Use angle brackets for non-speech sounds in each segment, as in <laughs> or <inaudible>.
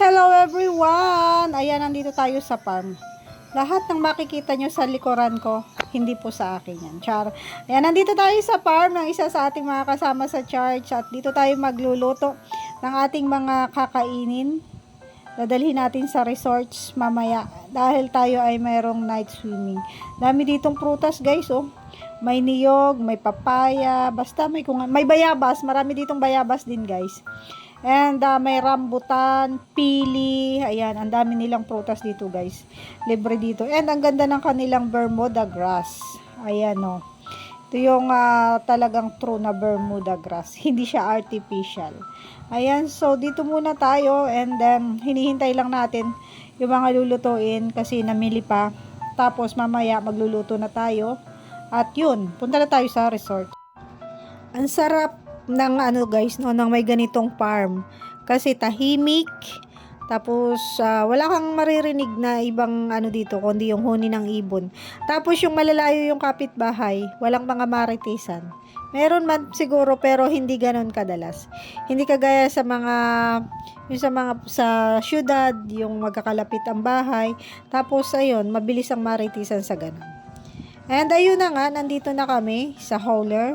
Hello everyone! Ayan, nandito tayo sa farm. Lahat ng makikita nyo sa likuran ko, hindi po sa akin yan. Char. Ayan, nandito tayo sa farm ng isa sa ating mga kasama sa church at dito tayo magluluto ng ating mga kakainin. Dadalhin natin sa resorts mamaya dahil tayo ay mayroong night swimming. Dami ditong prutas guys, oh. May niyog, may papaya, basta may kung may bayabas, marami ditong bayabas din guys. And uh, may rambutan, pili, ayan, ang dami nilang prutas dito guys. Libre dito. And ang ganda ng kanilang Bermuda grass. Ayan. Oh. Ito yung uh, talagang true na Bermuda grass. <laughs> Hindi siya artificial. Ayan, so dito muna tayo and then hinihintay lang natin yung mga lulutuin kasi namili pa. Tapos mamaya magluluto na tayo. At yun, punta na tayo sa resort. Ang sarap ng ano guys, no, ng may ganitong farm. Kasi tahimik, tapos uh, wala kang maririnig na ibang ano dito, kundi yung huni ng ibon. Tapos yung malalayo yung kapitbahay, walang mga maritisan. Meron man siguro pero hindi ganon kadalas. Hindi kagaya sa mga yung sa mga sa syudad, yung magkakalapit ang bahay. Tapos ayun, mabilis ang maritisan sa ganon. And ayun na nga, nandito na kami sa hauler.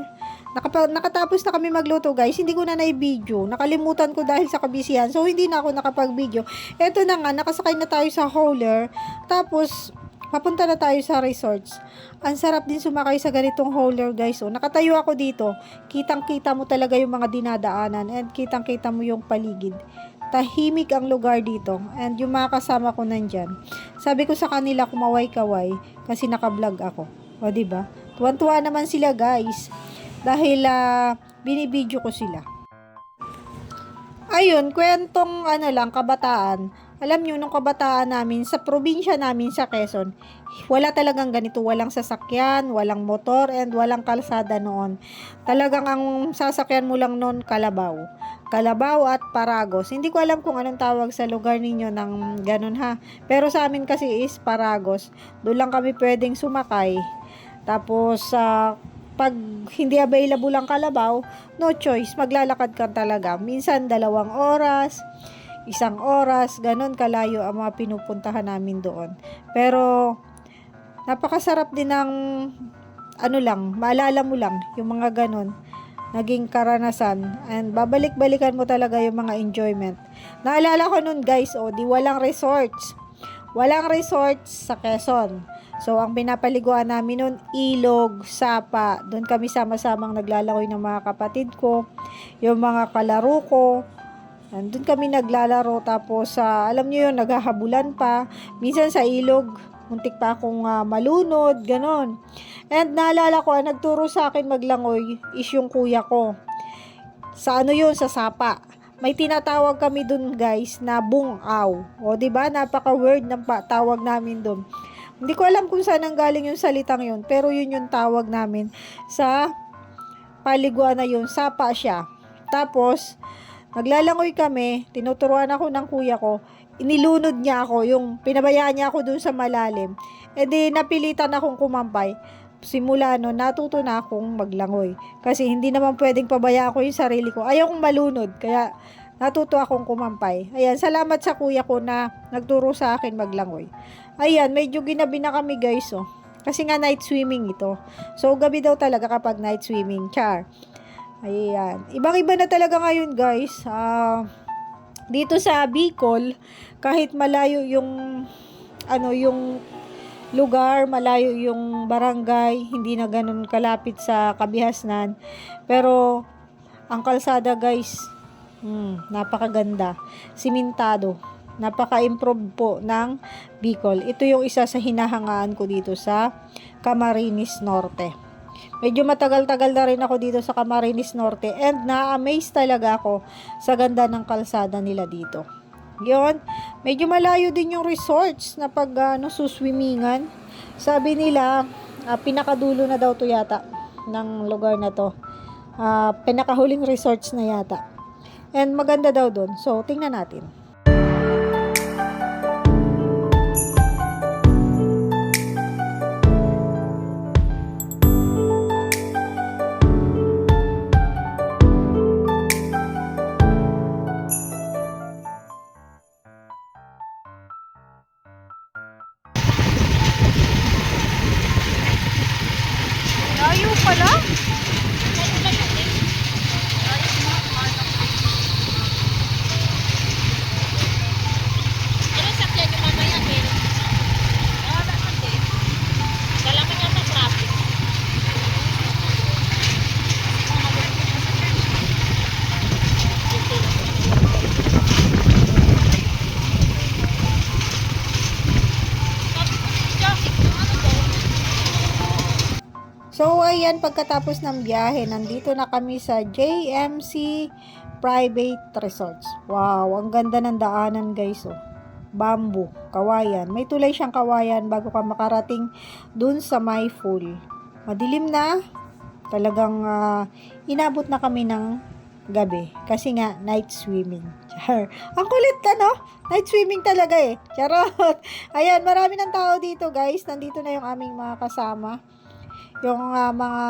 Nakapa, nakatapos na kami magluto guys, hindi ko na na-video. Nakalimutan ko dahil sa kabisihan. So, hindi na ako nakapag-video. Eto na nga, nakasakay na tayo sa hauler. Tapos, papunta na tayo sa resorts. Ang sarap din sumakay sa ganitong hauler guys. Oh, nakatayo ako dito. Kitang-kita mo talaga yung mga dinadaanan and kitang-kita mo yung paligid. Tahimik ang lugar dito and yung mga kasama ko nandyan. Sabi ko sa kanila kumaway-kaway kasi naka-vlog ako. O, di ba? Tuwan-tuwa naman sila guys dahil uh, binibidyo ko sila. Ayun, kwentong ano lang, kabataan. Alam nyo, nung kabataan namin, sa probinsya namin sa Quezon, wala talagang ganito. Walang sasakyan, walang motor, and walang kalsada noon. Talagang ang sasakyan mo lang noon, kalabaw. Kalabaw at Paragos. Hindi ko alam kung anong tawag sa lugar ninyo ng ganun ha. Pero sa amin kasi is Paragos. Doon lang kami pwedeng sumakay. Tapos, uh, pag hindi available ang kalabaw, no choice, maglalakad ka talaga. Minsan dalawang oras, isang oras, ganun kalayo ang mga pinupuntahan namin doon. Pero napakasarap din ng ano lang, maalala mo lang yung mga ganun naging karanasan and babalik-balikan mo talaga yung mga enjoyment. Naalala ko nun guys, oh, di walang resorts. Walang resorts sa Quezon So, ang pinapaliguan namin noon, ilog, sapa. Doon kami sama-samang naglalakoy ng mga kapatid ko, yung mga kalaro ko. Doon kami naglalaro. Tapos, uh, alam niyo yun, naghahabulan pa. Minsan sa ilog, muntik pa akong uh, malunod, ganon. And naalala ko, ang nagturo sa akin maglangoy is yung kuya ko. Sa ano yun, sa sapa may tinatawag kami dun guys na bungaw. O, ba? Napaka-word ng tawag namin dun. Hindi ko alam kung saan ang galing yung salitang yun, pero yun yung tawag namin sa paliguan na yun, sapa siya. Tapos, naglalangoy kami, tinuturuan ako ng kuya ko, inilunod niya ako, yung pinabayaan niya ako dun sa malalim. E di, napilitan akong kumampay. Simula no, natuto na akong maglangoy. Kasi hindi naman pwedeng pabayaan ko yung sarili ko. Ayaw kong malunod, kaya natuto akong kumampay. Ayan, salamat sa kuya ko na nagturo sa akin maglangoy. Ayan, medyo ginabi na kami guys, oh. Kasi nga night swimming ito. So, gabi daw talaga kapag night swimming. Char. Ayan. Ibang-iba na talaga ngayon guys. Uh, dito sa Bicol, kahit malayo yung ano yung lugar, malayo yung barangay, hindi na ganun kalapit sa kabihasnan. Pero ang kalsada guys, hmm, napakaganda. Simentado napaka-improve po ng Bicol. Ito yung isa sa hinahangaan ko dito sa Camarines Norte. Medyo matagal-tagal na rin ako dito sa Camarines Norte and na-amaze talaga ako sa ganda ng kalsada nila dito. Yon, medyo malayo din yung resorts na pag ano, suswimmingan. Sabi nila, uh, pinakadulo na daw to yata ng lugar na to. Uh, pinakahuling resorts na yata. And maganda daw doon. So, tingnan natin. Layo pala. So, ayan, pagkatapos ng biyahe, nandito na kami sa JMC Private Resorts. Wow, ang ganda ng daanan, guys, oh. Bamboo, kawayan. May tulay siyang kawayan bago ka makarating dun sa may pool. Madilim na. Talagang ah, inabot na kami ng gabi. Kasi nga, night swimming. <laughs> Char. Ang kulit ka, no? Night swimming talaga eh. Charot. <laughs> Ayan, marami ng tao dito, guys. Nandito na yung aming mga kasama yung ah, mga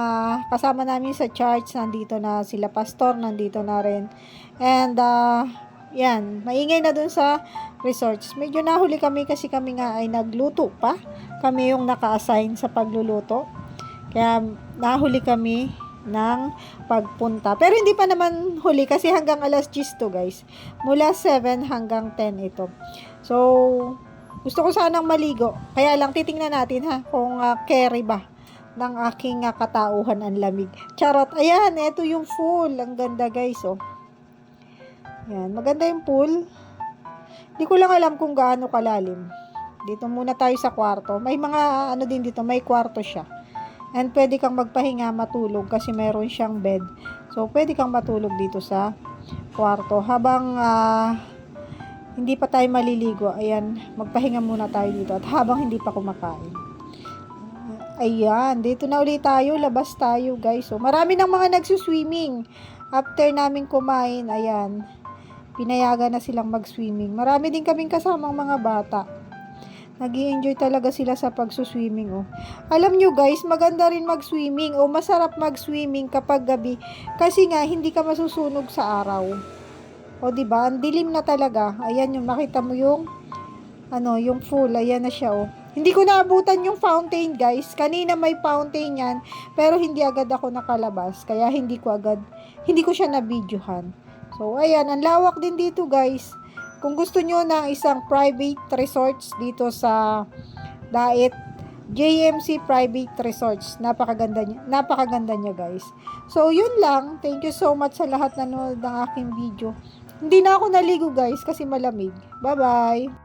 kasama namin sa church, nandito na sila pastor, nandito na rin. And, ah, yan, maingay na dun sa resorts. Medyo nahuli kami kasi kami nga ay nagluto pa. Kami yung naka-assign sa pagluluto. Kaya, nahuli kami ng pagpunta. Pero hindi pa naman huli kasi hanggang alas 10 to guys. Mula 7 hanggang 10 ito. So, gusto ko sanang maligo. Kaya lang titingnan natin ha kung ah, carry ba ng aking katauhan ang lamig. Charot. Ayan, ito yung pool. Ang ganda guys, oh. Yan, maganda yung pool. Hindi ko lang alam kung gaano kalalim. Dito muna tayo sa kwarto. May mga ano din dito, may kwarto siya. And pwede kang magpahinga, matulog kasi meron siyang bed. So, pwede kang matulog dito sa kwarto. Habang ah, hindi pa tayo maliligo, ayan, magpahinga muna tayo dito. At habang hindi pa kumakain. Ayan, dito na ulit tayo, labas tayo guys. So, marami ng mga nagsuswimming. After namin kumain, ayan, pinayagan na silang mag-swimming. Marami din kaming kasamang mga bata. nag enjoy talaga sila sa pagsuswimming, oh. Alam nyo guys, maganda rin mag-swimming o masarap mag-swimming kapag gabi kasi nga hindi ka masusunog sa araw. O di ba? Ang dilim na talaga. Ayan yung makita mo yung ano, yung full. Ayan na siya, oh. Hindi ko naabutan yung fountain, guys. Kanina may fountain yan, pero hindi agad ako nakalabas. Kaya hindi ko agad, hindi ko siya na-videohan. So, ayan, ang lawak din dito, guys. Kung gusto nyo ng isang private resorts dito sa Daet, JMC Private Resorts. Napakaganda niya, napakaganda niya, guys. So, yun lang. Thank you so much sa lahat na nanood ng aking video. Hindi na ako naligo, guys, kasi malamig. Bye-bye!